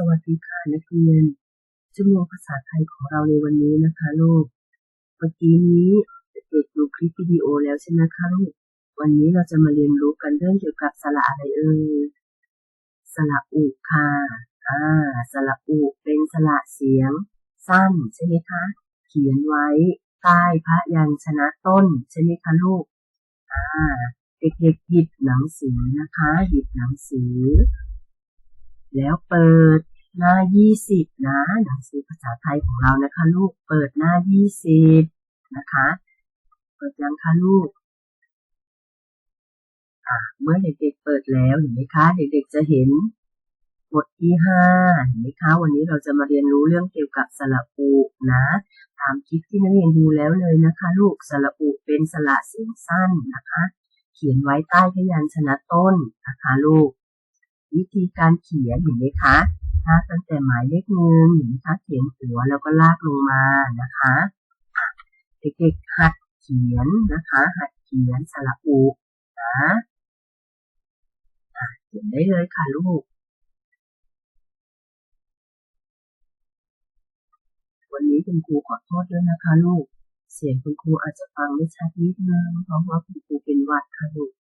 สวัสดีค่ะนักเรียนชั่วโมงภาษาไทยของเราในวันนี้นะคะลูกเมื่อกี้นี้เด็กดูคลิปวิดีโอแล้วใช่ไหมคะลูกวันนี้เราจะมาเรียนรู้กันเรื่องเกี่ยวกับสระอะไรเอ่ยสระอุค่ะอ่าสระอุเป็นสระเสียง สั้นใช่ไหมคะเขียนไว้ใต้พระยัญชนะต้นใช่ไหมคะลูกอ่าเด็กๆหยิบหนังสือนะคะ หยิบหนังสือ แล้วเปิดหน้า 20 นะ หนังสือภาษาไทยของเรานะคะลูก เปิดหน้า 20 นะคะ เปิดยังคะลูก อ่าเมื่อเด็กๆเปิดแล้วเห็นไหมคะ เด็กๆจะเห็นบทที่5เห็นไหมคะ วันนี้เราจะมาเรียนรู้เรื่องเกี่ยวกับสระอุนะ ตามคลิปที่นักเรียนดูแล้วเลยนะคะ ลูก สระอุเป็นสระเสียงสั้นนะคะ เขียนไว้ใต้พยัญชนะต้นนะคะลูก วิธีการเขียนเห็นไหมคะถ้าตั้งแต่หมายเลขหนึ่งเห็นไหมคะเขียนหัวแล้วก็ลากลงมานะคะเด็กๆหัดเขียนนะคะ หัดเขียนสระอุนะอะเขียนได้เลยค่ะลูก วันนี้คุณครูขอโทษด้วยนะคะลูก เสียงคุณครูอาจจะฟังไม่ชัดนิดนึงเพราะว่าคุณครูเป็นหวัดค่ะลูก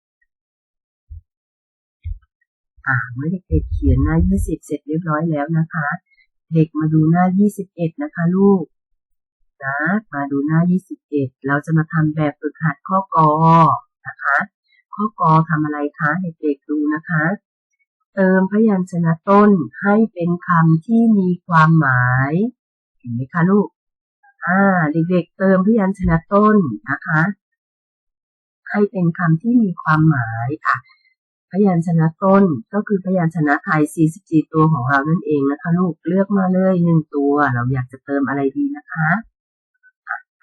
อ่าเมื่อเด็กๆเขียนหน้า 20 เสร็จเรียบร้อยแล้วนะคะ เด็กมาดูหน้า 21 นะคะลูกนะมาดูหน้า 21 เราจะมาทำแบบฝึกหัดข้อกอนะคะ ข้อกอทำอะไรคะเด็กๆดูนะคะ เติมพยัญชนะต้นให้เป็นคำที่มีความหมาย เห็นไหมคะลูกอ่าเด็กๆเติมพยัญชนะต้นนะคะ ให้เป็นคำที่มีความหมายค่ะ พยัญชนะต้นก็คือพยัญชนะไทย 44 ตัวของเรานั่นเองนะคะ ลูกเลือกมาเลยหนึ่งตัว เราอยากจะเติมอะไรดีนะคะ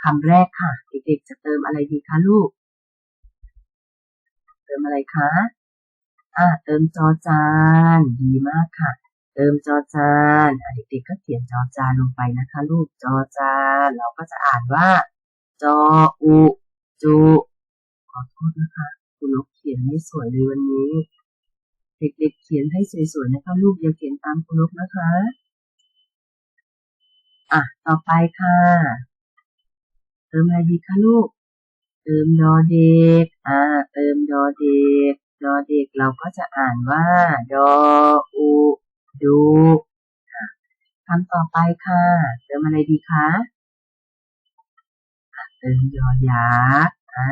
คำแรกค่ะ เด็กๆจะเติมอะไรดีคะลูก เติมอะไรคะอ่าเติมจอจานดีมากค่ะ เติมจอจานเด็กๆก็เขียนจอจานลงไปนะคะ ลูกจอจานเราก็จะอ่านว่า จออุจุขอโทษนะคะ คุณนกเขียนไม่สวยเลยวันนี้ เด็กๆเขียนให้สวยๆนะคะลูกอย่าเขียนตามคุณนกนะคะ อะ ต่อไปค่ะ เติมอะไรดีคะลูก เติมดอเด็ก อ่า เติมดอเด็ก ดอเด็กเราก็จะอ่านว่า ดออุดูคำต่อไปค่ะ เติมอะไรดีคะ เติมยอยักษ์ อ่า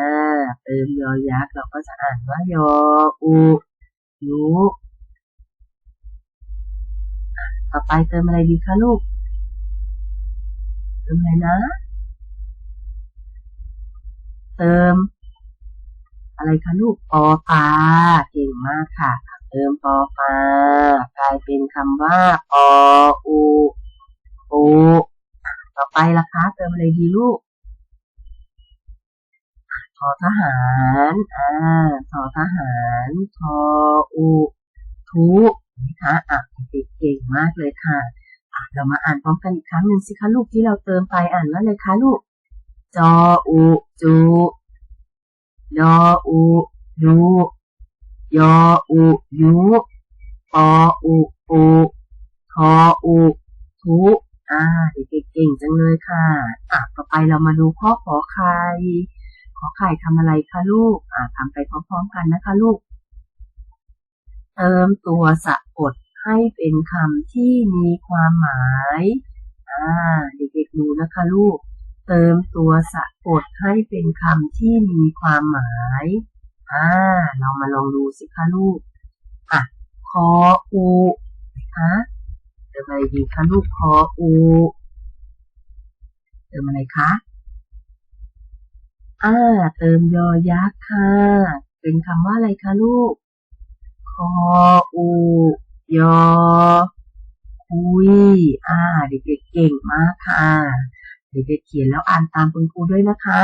เติมยอยักษ์เราก็จะอ่านว่ายออุยุต่อไปเติมอะไรดีคะลูก เติมอะไรนะ เติม อะไรคะลูกปอปลาเก่งมากค่ะ เติมปอปลากลายเป็นคำว่าปออูปูต่อไปล่ะคะ เติมอะไรดีลูก อทหาร อ่าทอทหารทออุทุนะคะอะเด็กเก่งมากเลยค่ะอะ เรามาอ่านพร้อมกันอีกครั้งหนึ่งสิคะลูกที่เราเติมไปอ่านว่าอะไรคะลูก จออุจูดออุดูยออุยุปออุปูทออุทุอ่าเด็กเก่งจังเลยค่ะ อะ ต่อไปเรามาดูข้อขอไข่ ขอไข่ทำอะไรคะลูก อ่าทำไปพร้อมๆกันนะคะลูก เติมตัวสะกดให้เป็นคำที่มีความหมาย อ่า เด็กๆดูนะคะลูก เติมตัวสะกดให้เป็นคำที่มีความหมาย อ่า เรามาลองดูสิคะลูก อะ คออูนะคะเติมอะไรดีคะลูก คออู เติมอะไรคะ อ่า เติมยอยักษ์ค่ะ เป็นคำว่าอะไรคะลูก คออู ยอ คุย อ่า เด็กๆเก่งมากค่ะ เด็กๆเขียนแล้วอ่านตามคุณครูด้วยนะคะ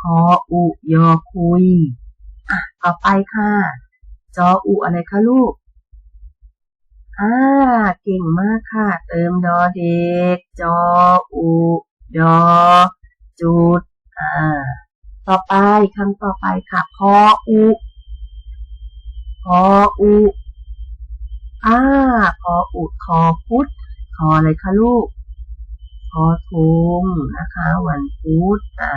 คออุยอคุย อะ ต่อไปค่ะ จออุอะไรคะลูก อ่า เก่งมากค่ะ เติมดอเด็ก จออุดอจุดอ่าต่อไป คำต่อไปค่ะพออุพออุอ่าพออุทอพุธทออะไรคะลูกพอทุงนะคะ วันพุธอ่า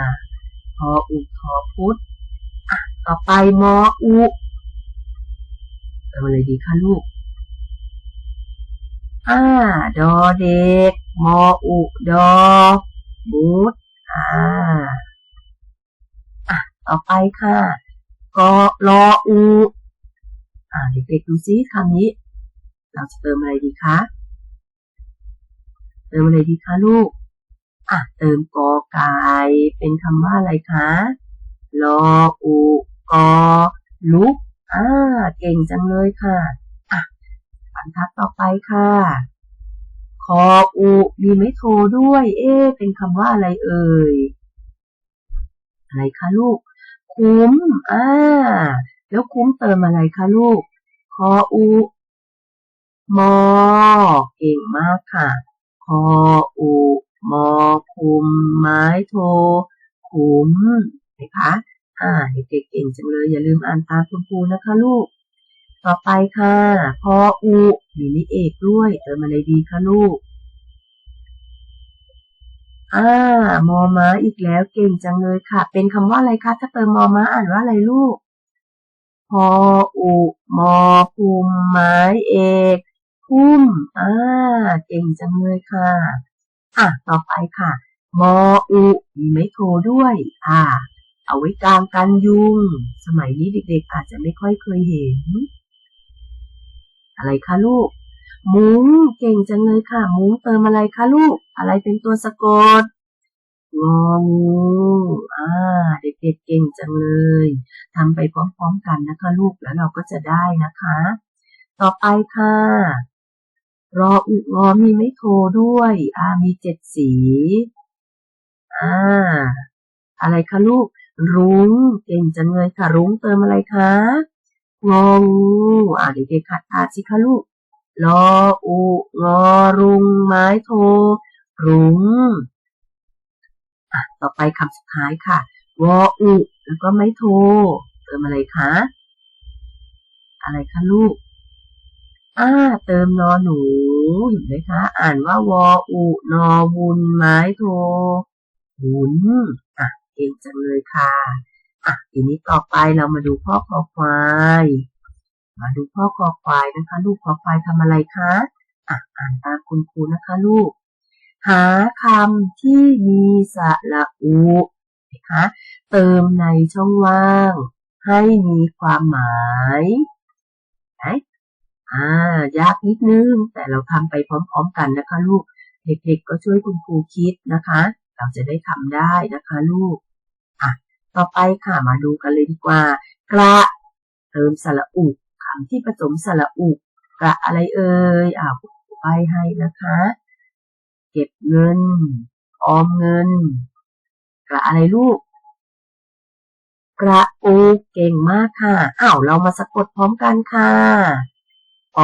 พออุทอพุธอะต่อไปมออุเติมอะไรดีคะลูกอ่าดอเด็ก มออุ ดอบูดอ่า ต่อไปค่ะกอรออูอ่าเด็กๆดูซิคำนี้ เราจะเติมอะไรดีคะเติมอะไรดีคะลูกอะเติมกอไก่เป็นคำว่าอะไรคะรออูกอลุกอ่าเก่งจังเลยค่ะอะบรรทัดต่อไปค่ะคออูมีไม่โทด้วย เอ๊เป็นคำว่าอะไรเอ่ยอะไรคะลูก คุ้ม อ่า แล้วคุ้มเติมอะไรคะลูก คออู มอ เก่งมากค่ะ คออู มอ คุ้ม ไม้โท คุ้มนะคะ อ่า เด็กๆเก่งจังเลย อย่าลืมอ่านตามคุณครูนะคะลูก ต่อไปค่ะ พออูมีนิเอกด้วย เติมอะไรดีคะลูก อ่ามอม้าอีกแล้วเก่งจังเลยค่ะ เป็นคำว่าอะไรคะถ้าเติมมอม้าอ่านว่าอะไรลูกพออุมอภูมไม้เอกพุ่มอ่าเก่งจังเลยค่ะ อะ ต่อไปค่ะ มออุมีไม้โทด้วย อ่า เอาไว้กลางกันยุง สมัยนี้เด็กๆอาจจะไม่ค่อยเคยเห็น อะไรคะลูก มุ้งเก่งจังเลยค่ะ มุ้งเติมอะไรคะลูก อะไรเป็นตัวสะกดงองูอ่า เด็กๆเก่งจังเลย ทำไปพร้อมๆกันนะคะลูกแล้วเราก็จะได้นะคะ ต่อไปค่ะ รออุงอมีไม่โทด้วย อ่า มีเจ็ดสี อ่า อะไรคะลูก รุ้ง เก่งจังเลยค่ะ รุ้งเติมอะไรคะงองูอ่าเด็กๆขัดตาสิคะลูก รออุงอรุงไม้โทรุงอะต่อไปคำสุดท้ายค่ะวออุ แล้วก็ไม่โทเติมอะไรคะ อะไรคะลูกอ่าเติมนอหนูเห็นไหมคะ อ่านว่าวออุนอวุนไม้โทหุนอะเก่งจังเลยค่ะ อะทีนี้ต่อไปเรามาดูพ่อคอควาย มาดูพ่อคอควายนะคะ ลูกคอควายทำอะไรคะอะอ่านตามคุณครูนะคะลูก หาคำที่มีสระอุนะคะเติมในช่องว่าง ให้มีความหมายไหนอ่ายากนิดนึง แต่เราทำไปพร้อมๆกันนะคะลูก เด็กๆก็ช่วยคุณครูคิดนะคะ เราจะได้ทำได้นะคะลูกอะต่อไปค่ะมาดูกันเลยดีกว่า กระ เติมสระอุ คำที่ผสมสระอุกระอะไรเอ่ยอ่าไปให้นะคะ เก็บเงิน ออมเงินกระอะไรลูกกระปูเก่งมากค่ะ อ้าวเรามาสะกดพร้อมกันค่ะอ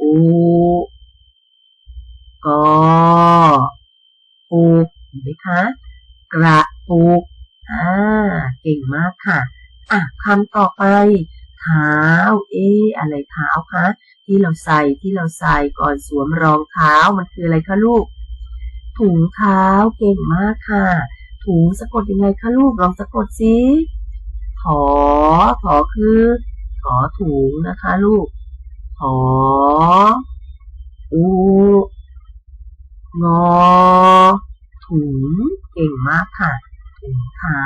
อูกอปูเห็นไหมคะ กระปุอ่า เก่งมากค่ะ อะคำต่อไป เท้า เอ๊ะอะไรเท้าคะ ที่เราใส่ที่เราใส่ก่อนสวมรองเท้ามันคืออะไรคะลูก ถุงเท้าเก่งมากค่ะ ถุงสะกดยังไงคะลูกลองสะกดสิถอถอคือถอถุงนะคะ ลูกถออูงอถุงเก่งมากค่ะถุงเท้า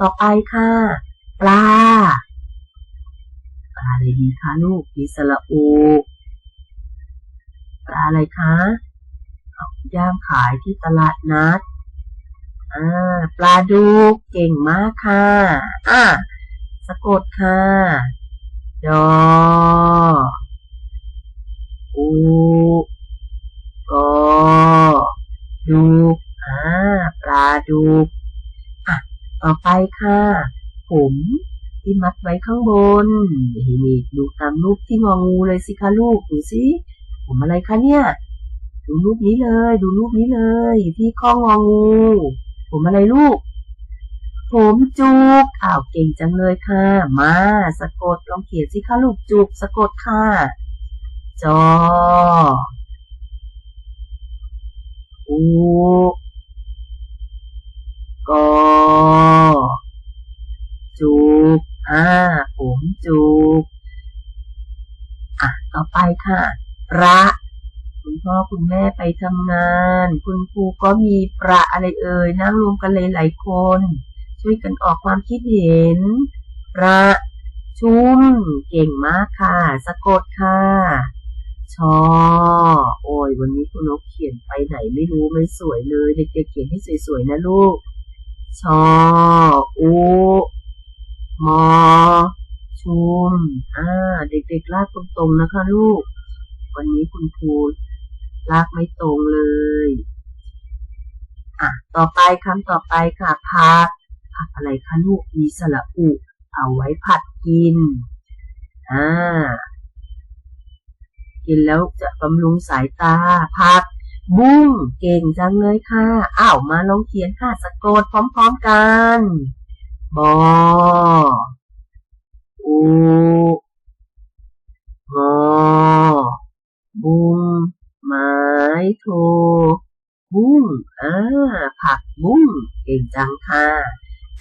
ต่อไปค่ะ ปลา ปลาอะไรดีคะลูกมีสระอูปลาอะไรคะเอาย่างขายที่ตลาดนัด อ่า ปลาดูเก่งมากค่ะ อะสะกดค่ะดออูกอดูอ่า ปลาดูอะ ต่อไปค่ะ ผมที่มัดไว้ข้างบนนี่นี่ดูตามรูปที่งองูเลยสิคะลูกดูสิผมอะไรคะเนี่ย ดูรูปนี้เลย ดูรูปนี้เลย ที่ข้ององู ผมอะไรลูกผผมจุกอ้าวเก่งจังเลยค่ะ มาสะกดลองเขียนสิคะลูกจุกสะกดค่ะ จออู กอจุกอ่าผมจุกอะต่อไปค่ะ ประคุณพ่อคุณแม่ไปทำงาน คุณครูก็มีประอะไรเอ่ยนั่งรวมกันเลยหลายคน ช่วยกันออกความคิดเห็น ประชุม เก่งมากค่ะ สะกดค่ะ ชอ โอ้ย วันนี้คุณนกเขียนไปไหนไม่รู้ไม่สวยเลย เด็กๆเขียนให้สวยๆนะลูก ชออูมอ ชุม อ่า เด็กๆลากตรงๆนะคะลูก วันนี้คุณครูลากไม่ตรงเลย อะ ต่อไปคำต่อไปค่ะ ผักผักอะไรคะลูก มีสระอุ เอาไว้ผัดกิน อ่า กินแล้วจะบำรุงสายตา ผัก บุ้งเก่งจังเลยค่ะ อ้าวมาลองเขียนค่ะสะกดพร้อมๆกัน บออูงอบุ้งไม้โท บุ้งอ่าผักบุ้งเก่งจังค่ะ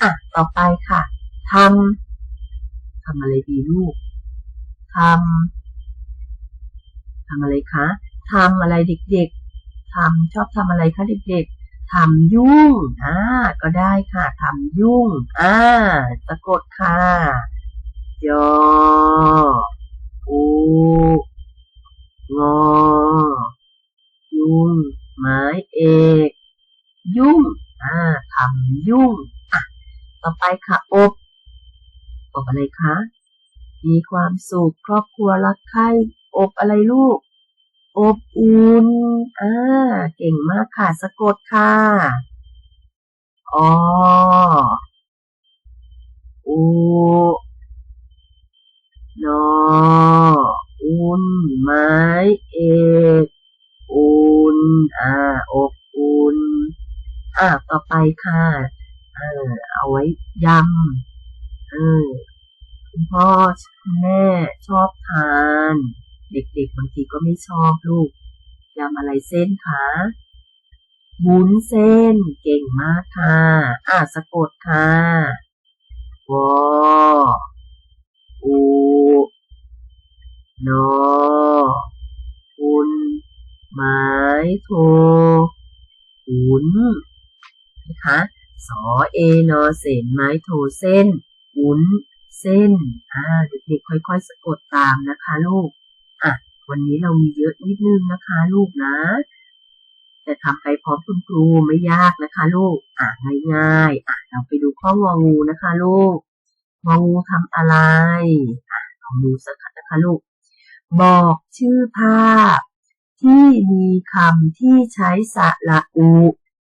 อะ ต่อไปค่ะทำทำอะไรดีลูกทำทำอะไรคะทำอะไรเด็กๆ ทำชอบทำอะไรคะเด็กๆทำยุ่ง อ่า ก็ได้ค่ะทำยุ่ง อ่า สะกดค่ะยออูงอยุ่งไม้เอก ยุ่ง อ่าทำยุ่ง อะ ต่อไปค่ะ อบอบอะไรคะ มีความสุขครอบครัวรักใคร่อบอะไรลูก อบอุ่น อ่า เก่งมากค่ะ สะกดค่ะ ออูนออุ่นไม้เอกอุ่น อ่า อบอุ่น อ่า ต่อไปค่ะ เออ เอาไว้ยำ เออ คุณพ่อคุณแม่ชอบทาน เด็กๆบางทีก็ไม่ชอบลูกยำอะไรเส้นคะวุ้นเส้น เก่งมากค่ะอ่าสะกดค่ะวออูนออุนไม้โทหุนนะคะสอเอนอเสนไม้โทเส้นหุนเส้น อ่าเด็กๆค่อยๆสะกดตามนะคะลูก วันนี้เรามีเยอะนิดนึงนะคะลูกนะแต่ทำไปพร้อมคุณครูไม่ยากนะคะลูก อะง่ายๆอะเราไปดูข้ององูนะคะลูกงองูทำอะไร อะลองดูสักนะคะลูก บอกชื่อภาพ ที่มีคำที่ใช้สระอู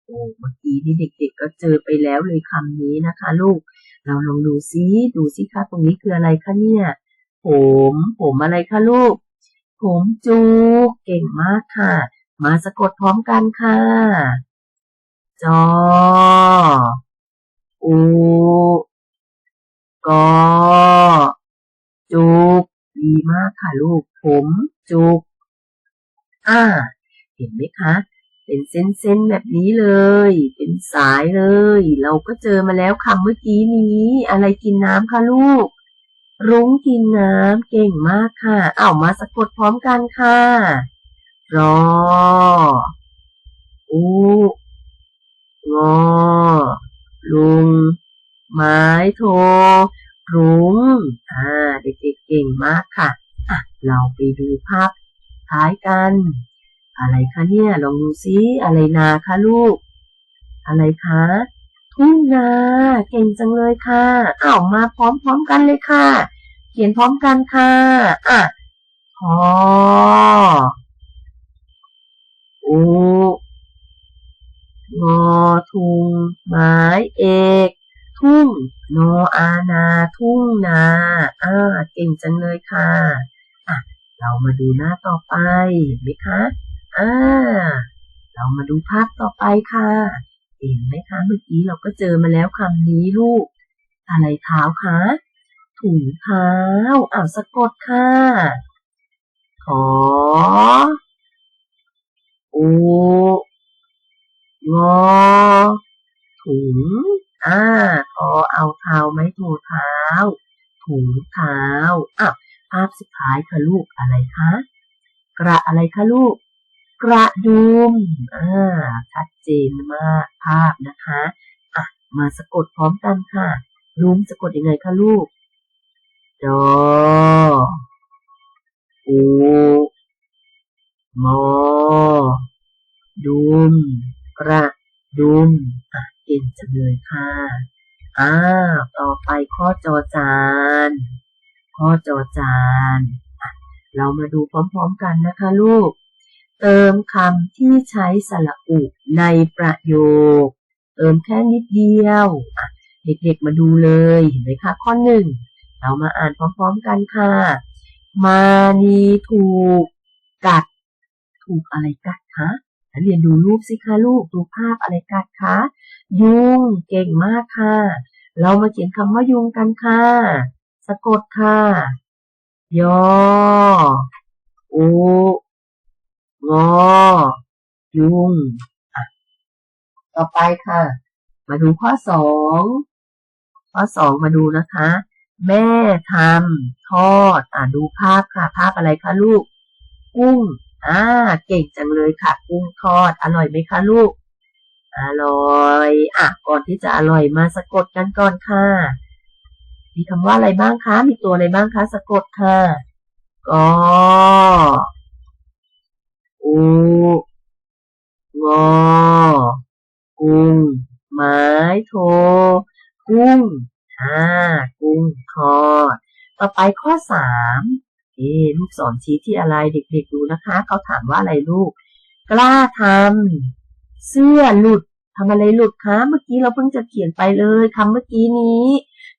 โอ้เมื่อกี้นี่เด็กๆก็เจอไปแล้วเลยคำนี้นะคะ ลูก เราลองดูซิ ดูซิคะตรงนี้คืออะไรคะเนี่ย ผม ผมอะไรคะลูก ผมจูกเก่งมากค่ะ มาสะกดพร้อมกันค่ะ จอ อู กอ จุก ดีมากค่ะลูก ผมจุก อ่า เห็นไหมคะเป็นเส้นๆแบบนี้เลย เป็นสายเลย เราก็เจอมาแล้วคำเมื่อกี้นี้ อะไรกินน้ำคะลูก รุ้งกินน้ำเก่งมากค่ะ เอามาสะกดพร้อมกันค่ะรออูงอลุง ไม้โทรุ้งอ่าเด็กๆเก่งมากค่ะอะ เราไปดูภาพท้ายกัน อะไรคะเนี่ย ลองดูซิ อะไรนาคะลูก อะไรคะ ทุ่งนาเก่งจังเลยค่ะอ้าวมาพร้อมๆกันเลยค่ะ เขียนพร้อมกันค่ะอะพออูงอทุงไม้เอก ทุ่งโนอานา ทุ่งนาอ่าเก่งจังเลยค่ะอะ เรามาดูหน้าต่อไปเห็นไหมคะอ่าเรามาดูภาพต่อไปค่ะ เห็นไหมคะ เมื่อกี้เราก็เจอมาแล้วคำนี้ลูก อะไรเท้าคะถุงเท้าอ้าวสะกดค่ะขออูงอถุงอ่าพอเอาเท้าไม้ถูเท้า ถุงเท้าอะภาพสุดท้ายค่ะลูกอะไรคะ กระอะไรคะลูก กระดุมอ่าชัดเจนมากภาพนะคะอะมาสะกดพร้อมกันค่ะดุมสะกดยังไงคะลูกดออูมอดุมกระดุมอะเก่งจังเลยค่ะอ่าต่อไปข้อจอจาน ข้อจอจานอะเรามาดูพร้อมๆกันนะคะลูก เติมคำที่ใช้สระอุในประโยค เติมแค่นิดเดียว เด็กๆมาดูเลย เห็นไหมคะข้อหนึ่ง เรามาอ่านพร้อมๆกันค่ะ มานีถูกกัด ถูกอะไรกัดคะเรียนดูรูปสิคะลูก ดูภาพอะไรกัดคะ ยุง เก่งมากค่ะ เรามาเขียนคำว่ายุงกันค่ะ สะกดค่ะ ยออู งอยุงต่อไปค่ะ มาดูข้อสอง ข้อสองมาดูนะคะ แม่ทำทอด อะดูภาพค่ะ ภาพอะไรคะลูก กุ้ง อ่า เก่งจังเลยค่ะ กุ้งทอด อร่อยไหมคะลูก อร่อย อะ ก่อนที่จะอร่อยมาสะกดกันก่อนค่ะ มีคำว่าอะไรบ้างคะ มีตัวอะไรบ้างคะ สะกดค่ะ ก็ ออูงอกุ้งไม้โท กุ้งอ่ากุ้งทอดต่อไปข้อสามเอ๊ลูกศรชี้ที่อะไรเด็กๆดูนะคะเขาถามว่าอะไรลูก กล้าทำเสื้อหลุดทำอะไรหลุดคะเมื่อกี้เราเพิ่งจะเขียนไปเลยคำเมื่อกี้นี้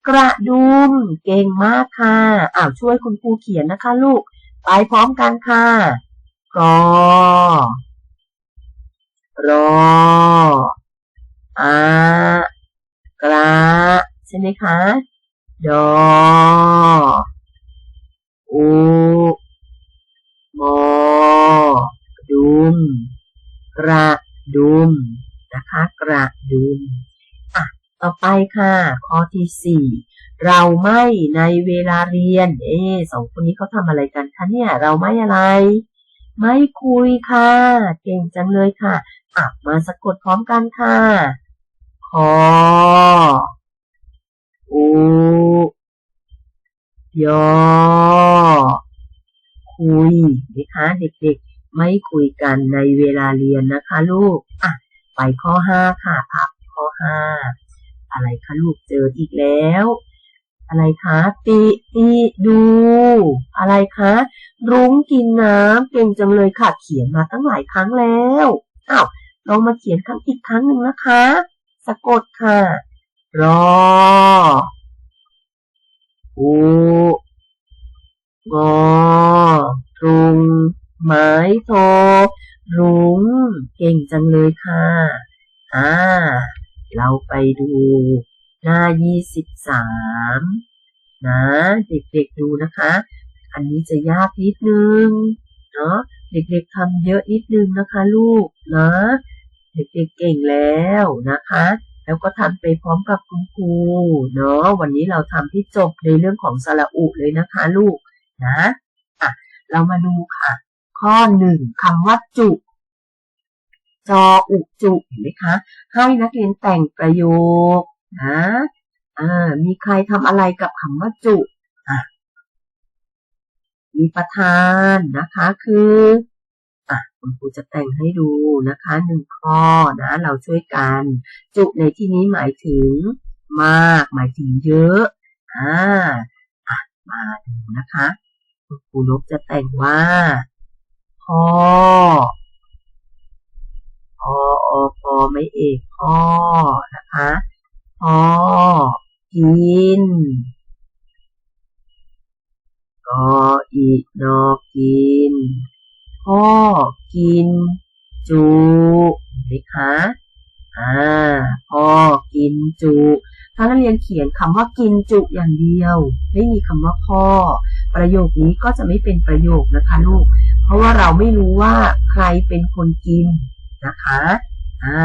กระดุมเก่งมากค่ะอ้าวช่วยคุณครูเขียนนะคะ ลูก ไปพร้อมกันค่ะ กอรออากระใช่ไหมคะ ดออูมอดุม กระดุม นะคะ กระดุม อะ ต่อไปค่ะ ข้อที่สี่เราไม่ในเวลาเรียน เอ๊สองคนนี้เขาทำอะไรกันคะเนี่ย เราไม่อะไร ไม่คุยค่ะ เก่งจังเลยค่ะอะมาสะกดพร้อมกันค่ะ คอ อู ยอ คุยนะคะเด็กๆ ไม่คุยกันในเวลาเรียนนะคะลูก อะ ไปข้อห้าค่ะพับข้อห้าอะไรคะลูกเจออีกแล้ว อะไรคะติติดู อะไรคะ รุ้งกินน้ำเก่งจังเลยค่ะ เขียนมาตั้งหลายครั้งแล้วอ้าวลองมาเขียนคำอีกครั้งหนึ่งนะคะ สะกดค่ะ รอ ยี่สิบสามนะ เด็กๆดูนะคะ อันนี้จะยากนิดนึง เนาะเด็กๆทำเยอะนิดนึงนะคะลูกนะเด็กๆเก่งแล้วนะคะ แล้วก็ทำไปพร้อมกับคุณครูเนาะวันนี้เราทำที่จบในเรื่องของสระอุเลยนะคะลูกนะอะเรามาดูค่ะ ข้อหนึ่งคำว่าจุจออุจุเห็นไหมคะ ให้นักเรียนแต่งประโยคนะ อ่า มีใครทำอะไรกับคำว่าจุอะมีประธานนะคะ คืออะคุณครูจะแต่งให้ดูนะคะหนึ่งข้อนะ เราช่วยกัน จุในที่นี้หมายถึง มาก หมายถึงเยอะอ่าอะมาดูนะคะคุณครูนกจะแต่งว่าพ่อพออพอไม่เอกพ่อนะคะพ่อ กินกออีนอกินพ่อกิน จูไหมคะอ่าพ่อกินจุถ้านักเรียนเขียนคำว่ากินจุอย่างเดียว ไม่มีคำว่าพ่อ ประโยคนี้ก็จะไม่เป็นประโยคนะคะลูก เพราะว่าเราไม่รู้ว่าใครเป็นคนกินนะคะ อ่า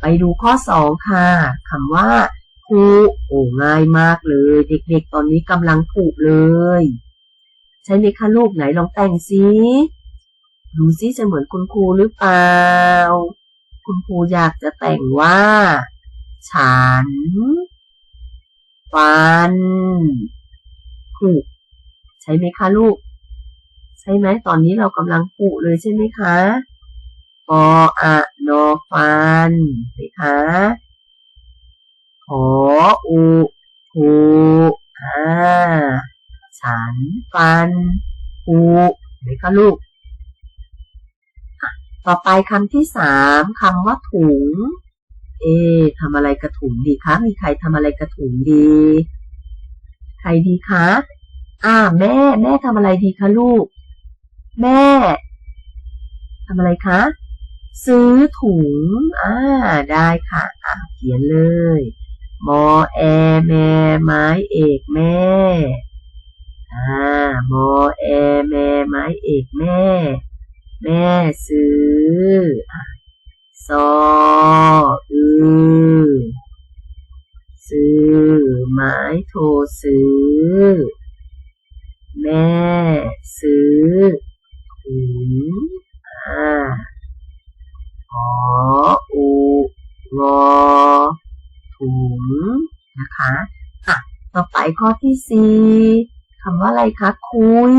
ไปดูข้อสองค่ะคำว่า ผูโอ้ง่ายมากเลย เด็กๆ ตอนนี้กำลังผูกเลย ใช่ไหมคะลูกไหนลองแต่งซิดูซิจะเหมือนคุณครูหรือเปล่า คุณครูอยากจะแต่งว่า ฉัน ฟันผูกใช่ไหมคะลูก ใช่ไหมตอนนี้เรากำลังผูกเลยใช่ไหมคะปออะนอฟันใช่คะ ขออุผูอ่าฉันฟันผูไหมคะลูก ต่อไปคำที่สามคำว่าถุง เอ๊ะทำอะไรกระถุงดีคะ มีใครทำอะไรกระถุงดี ใครดีคะ อ่า แม่ แม่ทำอะไรดีคะลูก แม่ทำอะไรคะ ซื้อถุง อ่า ได้ค่ะ อ่าเขียนเลย มอแอแม่ไม้เอกแม่อ่ามอแอแม่ไม้เอกแม่ แม่ซื้อซออือซื้อไม้โทรซื้อ แม่ซื้อถุ ค่ะ ต่อไปข้อที่สี่คำว่าอะไรคะ คุย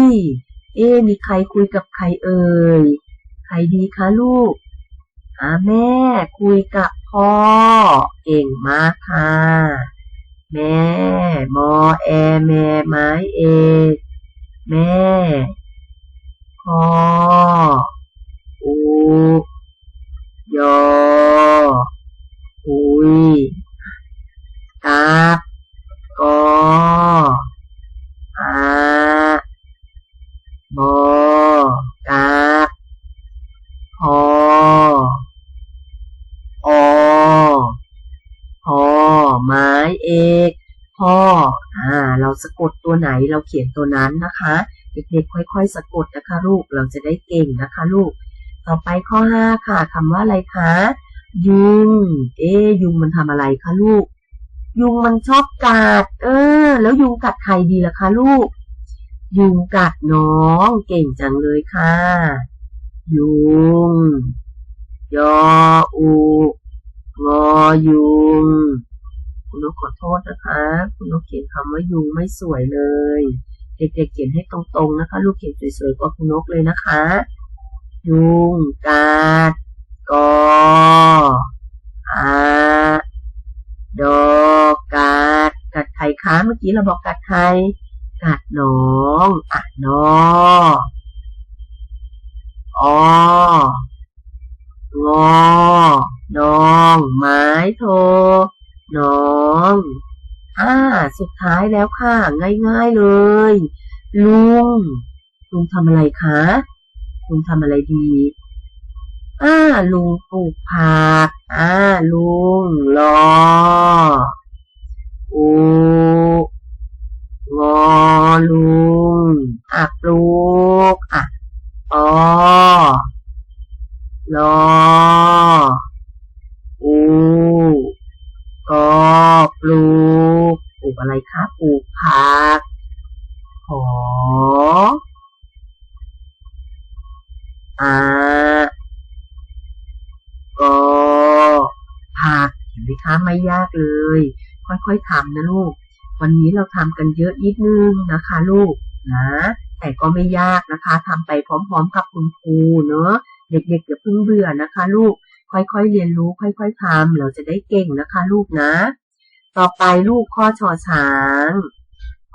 เอ๊มีใครคุยกับใครเอ่ย ใครดีคะลูกอ่าแม่คุยกับพ่อ เก่งมากค่ะ แม่ มอแอแม่ไม้เอกแม่พ่ออูยอคุย กับกออาบอกาบพออพอไม้เอกพ่ออ่า เราสะกดตัวไหนเราเขียนตัวนั้นนะคะ เด็กๆค่อยๆ สะกดนะคะลูก เราจะได้เก่งนะคะลูก ต่อไปข้อห้าค่ะคำว่าอะไรคะ ยุง เอ๊ยยุงมันทำอะไรคะลูก ยุงมันชอบกัด เออ แล้วยุงกัดใครดีล่ะคะลูก ยุงกัดน้องเก่งจังเลยค่ะ ยุง ยออูงอยุง คุณนกขอโทษนะคะ คุณนกเขียนคำว่ายุงไม่สวยเลย เด็กๆเขียนให้ตรงๆนะคะ ลูกเขียนสวยๆกว่าคุณนกเลยนะคะ ยุงกัดกออาดอกัดกัด ใครคะเมื่อกี้เราบอกกัดใคร กัดน้องอะนออองอน้องไม้โทน้องอ่าสุดท้ายแล้วค่ะ ง่ายๆเลย ลุง ลุงทำอะไรคะ ลุงทำอะไรดีอ่าลุงปลูกผักอ่าลุงรอ อูงอลุงอะปลูกอะออรออูกอปลูกปลูกอะไรคะปลูกผักหออากอผักเห็นไหมคะไม่ยากเลย ค่อยๆทำนะลูก วันนี้เราทำกันเยอะนิดนึงนะคะ ลูกนะแต่ก็ไม่ยากนะคะ ทำไปพร้อม ๆ กับคุณครูเนอะเด็กๆอย่าเพิ่งเบื่อนะคะ ลูก ค่อยๆเรียนรู้ ค่อยๆทำเราจะได้เก่งนะคะ ลูกนะ ต่อไปลูกข้อชอช้าง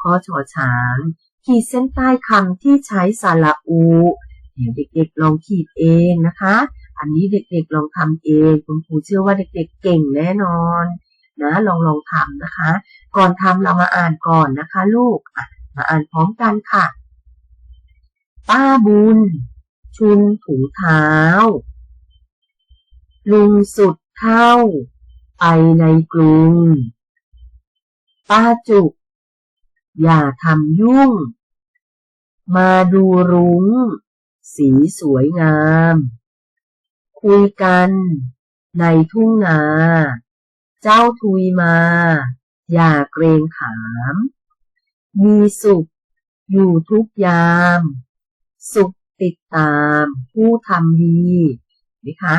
ข้อชอช้างขีดเส้นใต้คำที่ใช้สระอูเดี๋ยวเด็กๆลองขีดเองนะคะ อันนี้เด็กๆลองทำเอง คุณครูเชื่อว่าเด็กๆเก่งแน่นอน นะลองลองทำนะคะ ก่อนทำเรามาอ่านก่อนนะคะ ลูกมาอ่านพร้อมกันค่ะ ป้าบุญ ชุนถุงเท้า ลุงสุดเท่า ไปในกรุง ป้าจุก อย่าทำยุ่ง มาดูรุง้ง สีสวยงาม คุยกันในทุ่งนา เจ้าทุยมา อย่าเกรงขาม มีสุข อยู่ทุกยาม สุขติดตาม ผู้ทำดีนะคะ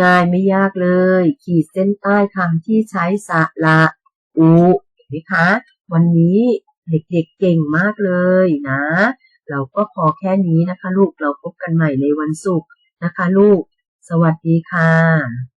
ง่ายๆไม่ยากเลย ขีดเส้นใต้คำที่ใช้สะระอุนะคะวันนี้เด็กๆเก่งมากเลยนะ เราก็พอแค่นี้นะคะ ลูกเราพบกันใหม่ในวันศุกร์นะคะ ลูก สวัสดีค่ะ